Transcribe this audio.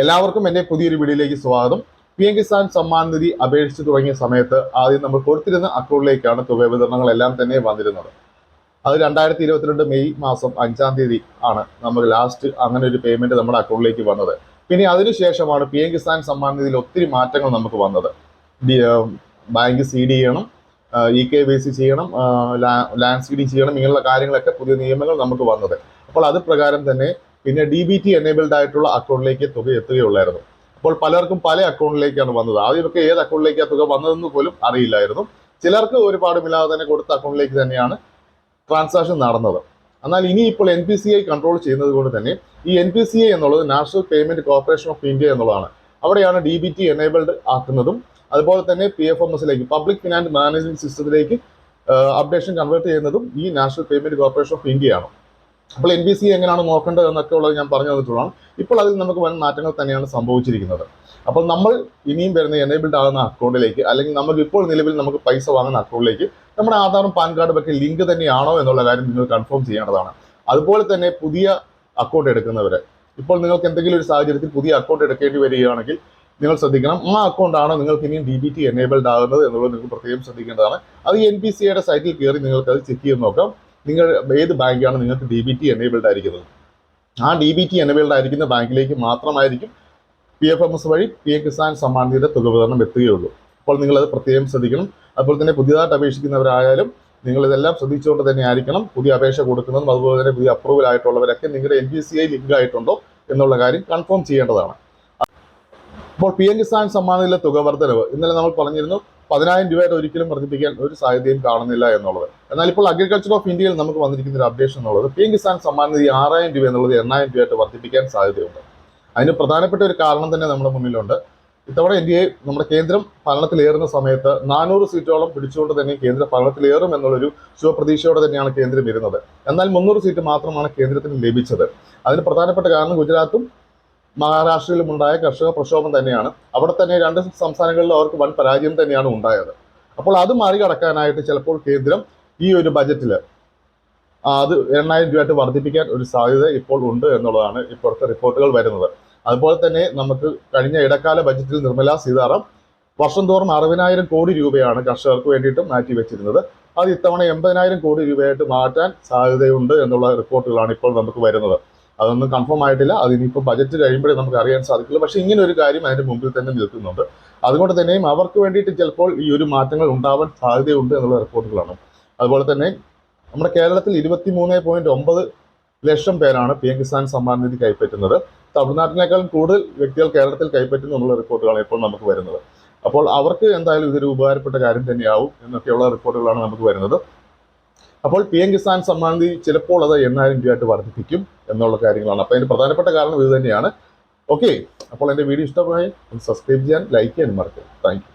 എല്ലാവർക്കും എന്റെ പുതിയൊരു വീഡിയോയിലേക്ക് സ്വാഗതം. പി എം കിസാൻ സമ്മാൻ നിധി അപേക്ഷിച്ച് തുടങ്ങിയ സമയത്ത് ആദ്യം നമ്മൾ കൊടുത്തിരുന്ന അക്കൗണ്ടിലേക്കാണ് തുക വിതരണങ്ങളെല്ലാം തന്നെ വന്നിരുന്നത്. അത് രണ്ടായിരത്തി ഇരുപത്തിരണ്ട് മെയ് മാസം അഞ്ചാം തീയതി ആണ് നമുക്ക് ലാസ്റ്റ് അങ്ങനെ ഒരു പേയ്മെന്റ് നമ്മുടെ അക്കൗണ്ടിലേക്ക് വന്നത്. പിന്നെ അതിനുശേഷമാണ് പി എം കിസാൻ സമ്മാൻ നിധിയിൽ ഒത്തിരി മാറ്റങ്ങൾ നമുക്ക് വന്നത്. ബാങ്ക് സി ഡി ചെയ്യണം ഇ കെ വൈ സി ചെയ്യണം ലാൻഡ് സി ഡി ചെയ്യണം ഇങ്ങനെയുള്ള കാര്യങ്ങളൊക്കെ പുതിയ നിയമങ്ങൾ നമുക്ക് വന്നത്. അപ്പോൾ അത് പ്രകാരം തന്നെ പിന്നെ ഡി ബി ടി എനേബിൾഡ് ആയിട്ടുള്ള അക്കൗണ്ടിലേക്ക് തുക എത്തുകയുള്ളായിരുന്നു. അപ്പോൾ പലർക്കും പല അക്കൗണ്ടിലേക്കാണ് വന്നത്. ആദ്യമൊക്കെ ഏത് അക്കൗണ്ടിലേക്കാണ് തുക വന്നതെന്ന് പോലും അറിയില്ലായിരുന്നു. ചിലർക്ക് ഒരുപാട് ഒരുപാടുമില്ലാതെ തന്നെ കൊടുത്ത അക്കൗണ്ടിലേക്ക് തന്നെയാണ് ട്രാൻസാക്ഷൻ നടന്നത്. എന്നാൽ ഇനി ഇപ്പോൾ N P C I control ചെയ്യുന്നത് കൊണ്ട് തന്നെ ഈ എൻ പി സി ഐ എന്നുള്ളത് national payment corporation of India എന്നുള്ളതാണ്. അവിടെയാണ് ഡി ബി ടി എനേബിൾഡ് ആക്കുന്നതും അതുപോലെ തന്നെ പി എഫ് എം എസിലേക്ക് പബ്ലിക് ഫിനാൻസ് മാനേജ്മെന്റ് സിസ്റ്റത്തിലേക്ക് അപ്ഡേഷൻ കൺവേർട്ട് ചെയ്യുന്നതും ഈ നാഷണൽ പേയ്മെന്റ് കോർപ്പറേഷൻ ഓഫ് ഇന്ത്യയാണ് അപ്പോൾ എൻ ബി സി എങ്ങനെയാണ് നോക്കേണ്ടത് എന്നൊക്കെ ഉള്ളത് ഞാൻ പറഞ്ഞു തന്നിട്ടുള്ളതാണ്. ഇപ്പോൾ അതിൽ നമുക്ക് വൻ മാറ്റങ്ങൾ തന്നെയാണ് സംഭവിച്ചിരിക്കുന്നത്. അപ്പോൾ നമ്മൾ ഇനിയും വരുന്ന എനേബിൾഡ് ആകുന്ന അക്കൗണ്ടിലേക്ക് അല്ലെങ്കിൽ നമുക്ക് ഇപ്പോൾ നിലവിൽ നമുക്ക് പൈസ വാങ്ങുന്ന അക്കൗണ്ടിലേക്ക് നമ്മുടെ ആധാറും പാൻ കാർഡും ഒക്കെ ലിങ്ക് തന്നെയാണോ എന്നുള്ള കാര്യം നിങ്ങൾ കൺഫേം ചെയ്യേണ്ടതാണ്. അതുപോലെ തന്നെ പുതിയ അക്കൗണ്ട് എടുക്കുന്നവർ ഇപ്പോൾ നിങ്ങൾക്ക് എന്തെങ്കിലും ഒരു സാഹചര്യത്തിൽ പുതിയ അക്കൗണ്ട് എടുക്കേണ്ടി വരികയാണെങ്കിൽ നിങ്ങൾ ശ്രദ്ധിക്കണം ആ അക്കൗണ്ടാണ് നിങ്ങൾക്ക് ഇനിയും ഡി ബി ടി എനേബിൾഡ് ആകുന്നത് എന്നുള്ളത് നിങ്ങൾ പ്രത്യേകം ശ്രദ്ധിക്കേണ്ടതാണ്. അത് എൻ പി സി ഐയുടെ സൈറ്റിൽ കയറി നിങ്ങൾക്ക് അത് ചെക്ക് ചെയ്ത് നോക്കാം. നിങ്ങൾ ഏത് ബാങ്കാണ് നിങ്ങൾക്ക് ഡി ബി ടി എനേബിൾഡ് ആയിരിക്കുന്നത്? ആ ഡി ബി ടി എനേബിൾഡ് ആയിരിക്കുന്ന ബാങ്കിലേക്ക് മാത്രമായിരിക്കും പി എഫ് എം എസ് വഴി പി എം കിസാൻ സമ്മാൻ തുക വിതരണം എത്തുകയുള്ളൂ. അപ്പോൾ നിങ്ങളത് പ്രത്യേകം ശ്രദ്ധിക്കണം. അതുപോലെ തന്നെ പുതിയതായിട്ട് അപേക്ഷിക്കുന്നവരായാലും നിങ്ങൾ ഇതെല്ലാം ശ്രദ്ധിച്ചുകൊണ്ട് തന്നെ ആയിരിക്കണം. പുതിയ അപേക്ഷ കൊടുക്കുന്നതും അതുപോലെ തന്നെ പുതിയ അപ്രൂവൽ ആയിട്ടുള്ളവരൊക്കെ നിങ്ങളുടെ N B C I link ആയിട്ടുണ്ടോ എന്നുള്ള കാര്യം കൺഫേം ചെയ്യേണ്ടതാണ്. അപ്പോൾ പി എം കിസാൻ സമ്മാൻ തുക വർധനവ് ഇന്നലെ നമ്മൾ പറഞ്ഞിരുന്നു പതിനായിരം രൂപയായിട്ട് ഒരിക്കലും വർദ്ധിപ്പിക്കാൻ ഒരു സാധ്യതയും കാണുന്നില്ല എന്നുള്ളത്. എന്നാൽ ഇപ്പോൾ അഗ്രികൾച്ചർ ഓഫ് ഇന്ത്യയിൽ നമുക്ക് വന്നിരിക്കുന്ന ഒരു അപ്ഡേഷൻ എന്നുള്ളത് പി എം കിസാൻ സമ്മാൻ നിധി ആറായിരം രൂപ എന്നുള്ളത് എണ്ണായിരം രൂപയായിട്ട് വർദ്ധിപ്പിക്കാൻ സാധ്യതയുണ്ട്. അതിന് പ്രധാനപ്പെട്ട ഒരു കാരണം തന്നെ നമ്മുടെ മുന്നിലുണ്ട്. ഇത്തവണ ഇന്ത്യയെ നമ്മുടെ കേന്ദ്രം ഭരണത്തിലേറുന്ന സമയത്ത് നാനൂറ് സീറ്റോളം പിടിച്ചുകൊണ്ട് തന്നെ കേന്ദ്ര ഭരണത്തിലേറും എന്നുള്ളൊരു ശുഭപ്രതീക്ഷയോടെ തന്നെയാണ് കേന്ദ്രം ഇരുന്നത്. എന്നാൽ മുന്നൂറ് സീറ്റ് മാത്രമാണ് കേന്ദ്രത്തിന് ലഭിച്ചത്. അതിന് പ്രധാനപ്പെട്ട കാരണം ഗുജറാത്തും മഹാരാഷ്ട്രയിലും ഉണ്ടായ കർഷക പ്രക്ഷോഭം തന്നെയാണ്. അവിടെ തന്നെ രണ്ട് സംസ്ഥാനങ്ങളിലും അവർക്ക് വൻ പരാജയം തന്നെയാണ് ഉണ്ടായത്. അപ്പോൾ അത് മറികടക്കാനായിട്ട് ചിലപ്പോൾ കേന്ദ്രം ഈ ഒരു ബജറ്റിൽ അത് എണ്ണായിരം രൂപയായിട്ട് വർദ്ധിപ്പിക്കാൻ ഒരു സാധ്യത ഇപ്പോൾ ഉണ്ട് എന്നുള്ളതാണ് ഇപ്പോഴത്തെ റിപ്പോർട്ടുകൾ വരുന്നത്. അതുപോലെ തന്നെ നമുക്ക് കഴിഞ്ഞ ഇടക്കാല ബജറ്റിൽ നിർമ്മലാ സീതാറാം വർഷം തോറും അറുപതിനായിരം കോടി രൂപയാണ് കർഷകർക്ക് വേണ്ടിയിട്ട് മാറ്റി വെച്ചിരുന്നത്. അത് ഇത്തവണ എൺപതിനായിരം കോടി രൂപയായിട്ട് മാറ്റാൻ സാധ്യതയുണ്ട് എന്നുള്ള റിപ്പോർട്ടുകളാണ് ഇപ്പോൾ നമുക്ക് വരുന്നത്. അതൊന്നും കൺഫേം ആയിട്ടില്ല. അത് ഇനിയിപ്പോൾ ബജറ്റ് കഴിയുമ്പോഴേ നമുക്ക് അറിയാൻ സാധിക്കുള്ളൂ. പക്ഷേ ഇങ്ങനെ ഒരു കാര്യം അതിന്റെ മുമ്പിൽ തന്നെ നിൽക്കുന്നുണ്ട്. അതുകൊണ്ട് തന്നെയും അവർക്ക് വേണ്ടിയിട്ട് ചിലപ്പോൾ ഈ ഒരു മാറ്റങ്ങൾ ഉണ്ടാവാൻ സാധ്യതയുണ്ട് എന്നുള്ള റിപ്പോർട്ടുകളാണ്. അതുപോലെ തന്നെ നമ്മുടെ കേരളത്തിൽ ഇരുപത്തി മൂന്ന് പോയിന്റ് ഒമ്പത് ലക്ഷം പേരാണ് പി എം കിസാൻ സമ്മാൻ നിധി കൈപ്പറ്റുന്നത്. തമിഴ്നാട്ടിനേക്കാളും കൂടുതൽ വ്യക്തികൾ കേരളത്തിൽ കൈപ്പറ്റുന്നു എന്നുള്ള റിപ്പോർട്ടുകളാണ് ഇപ്പോൾ നമുക്ക് വരുന്നത്. അപ്പോൾ അവർക്ക് എന്തായാലും ഇതൊരു ഉപകാരപ്പെട്ട കാര്യം തന്നെയാവും എന്നൊക്കെയുള്ള റിപ്പോർട്ടുകളാണ് നമുക്ക് വരുന്നത്. അപ്പോൾ പി എം കിസാൻ സമ്മാൻ നിധി ചിലപ്പോൾ അത് എണ്ണായിരം രൂപയായിട്ട് വർദ്ധിപ്പിക്കും എന്നുള്ള കാര്യങ്ങളാണ്. അപ്പോൾ അതിന്റെ പ്രധാനപ്പെട്ട കാരണം ഇത് തന്നെയാണ്. ഓക്കെ അപ്പോൾ എന്റെ വീഡിയോ ഇഷ്ടമായി സബ്സ്ക്രൈബ് ചെയ്യാൻ ലൈക്ക് ചെയ്യാൻ മറക്കുക താങ്ക്